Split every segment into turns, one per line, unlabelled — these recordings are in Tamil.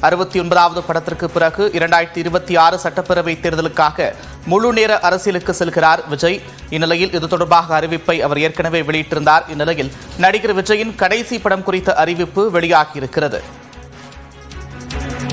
அறுபத்தி ஒன்பதாவது படத்திற்கு பிறகு இரண்டாயிரத்தி இருபத்தி ஆறு சட்டப்பேரவை தேர்தலுக்காக முழு நேர அரசியலுக்கு செல்கிறார் விஜய். இந்நிலையில் இது தொடர்பாக அறிவிப்பை அவர் ஏற்கனவே வெளியிட்டிருந்தார். இந்நிலையில் நடிகர் விஜயின் கடைசி படம் குறித்த அறிவிப்பு வெளியாகியிருக்கிறது.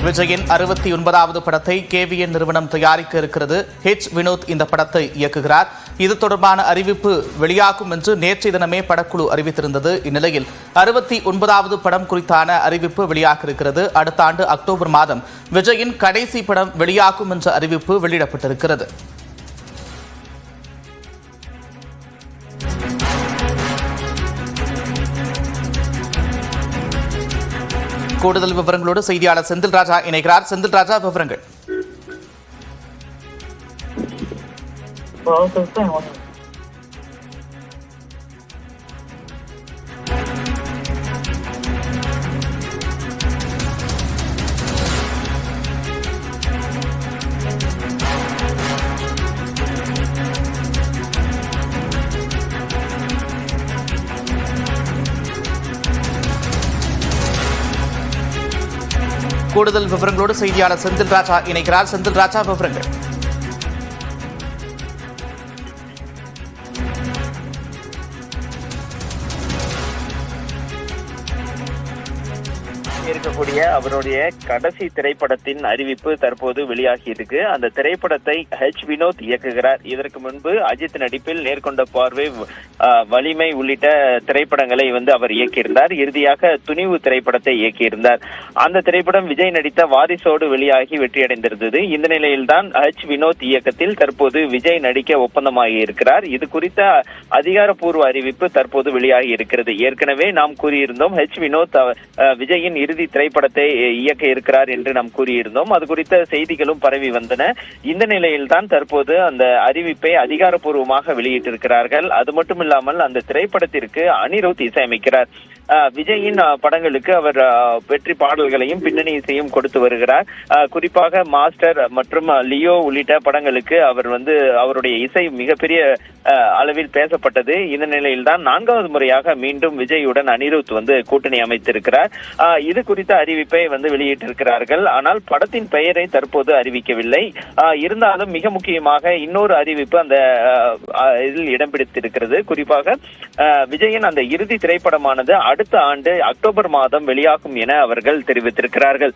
விஜயின் அறுபத்தி ஒன்பதாவது படத்தை கேவிஎன் நிறுவனம் தயாரிக்க இருக்கிறது. ஹெச் வினோத் இந்த படத்தை இயக்குகிறார். இது தொடர்பான அறிவிப்பு வெளியாகும் என்று நேற்றைய தினமே படக்குழு அறிவித்திருந்தது. இந்நிலையில் அறுபத்தி ஒன்பதாவது படம் குறித்தான அறிவிப்பு வெளியாக இருக்கிறது. அடுத்த ஆண்டு அக்டோபர் மாதம் விஜயின் கடைசி படம் வெளியாகும் என்ற அறிவிப்பு வெளியிடப்பட்டிருக்கிறது. கூடுதல் விவரங்களோடு செய்தியாளர் செந்தில் ராஜா இணைகிறார். செந்தில் ராஜா விவரங்கள். கூடுதல் விவரங்களோடு செய்தியாளர் செந்தில் ராஜா இணைகிறார். செந்தில் ராஜா விவரங்கள்.
இருக்கக்கூடிய அவருடைய கடைசி திரைப்படத்தின் அறிவிப்பு தற்போது வெளியாகி இருக்கு அந்த திரைப்படத்தை ஹெச் வினோத் இயக்குகிறார். இதற்கு முன்பு அஜித் நடிப்பில் நேர்கொண்ட பார்வை வலிமை உள்ளிட்ட திரைப்படங்களை வந்து அவர் இயக்கியிருந்தார். இறுதியாக துணிவு திரைப்படத்தை இயக்கியிருந்தார். அந்த திரைப்படம் விஜய் நடித்த வாரிசோடு வெளியாகி வெற்றியடைந்திருந்தது. இந்த நிலையில்தான் ஹெச் வினோத் இயக்கத்தில் தற்போது விஜய் நடிக்க ஒப்பந்தமாகி இருக்கிறார் இது குறித்த அதிகாரப்பூர்வ அறிவிப்பு தற்போது வெளியாகி இருக்கிறது ஏற்கனவே நாம் கூறியிருந்தோம் ஹெச் வினோத் விஜயின் இறுதி இறுதி திரைப்படத்தை இயக்க இருக்கிறார் என்று நாம் கூறியிருந்தோம். அது குறித்த செய்திகளும் பரவி வந்தன. இந்த நிலையில்தான் தற்போது அந்த அறிவிப்பை அதிகாரப்பூர்வமாக வெளியிட்டிருக்கிறார்கள். அது மட்டுமில்லாமல் அந்த திரைப்படத்திற்கு அனிருத் இசையமைக்கிறார். விஜயின் படங்களுக்கு அவர் வெற்றி பாடல்களையும் பின்னணி இசையும் கொடுத்து வருகிறார். குறிப்பாக மாஸ்டர் மற்றும் லியோ உள்ளிட்ட படங்களுக்கு அவர் வந்து அவருடைய இசை மிகப்பெரிய அளவில் பேசப்பட்டது. இந்த நிலையில்தான் நான்காவது முறையாக மீண்டும் விஜயுடன் அனிருத் வந்து கூட்டணி அமைத்திருக்கிறார். இது குறித்த அறிவிப்பை வந்து வெளியிட்டிருக்கிறார்கள். ஆனால் படத்தின் பெயரை தற்போது அறிவிக்கவில்லை. இருந்தாலும் மிக முக்கியமாக இன்னொரு அறிவிப்பு அந்த இதில் இடம் பிடித்திருக்கிறது. குறிப்பாக அஹ், அந்த இறுதி திரைப்படமானது அடுத்த ஆண்டு அக்டோபர் மாதம் வெளியாகும் என அவர்கள் தெரிவித்திருக்கிறார்கள்.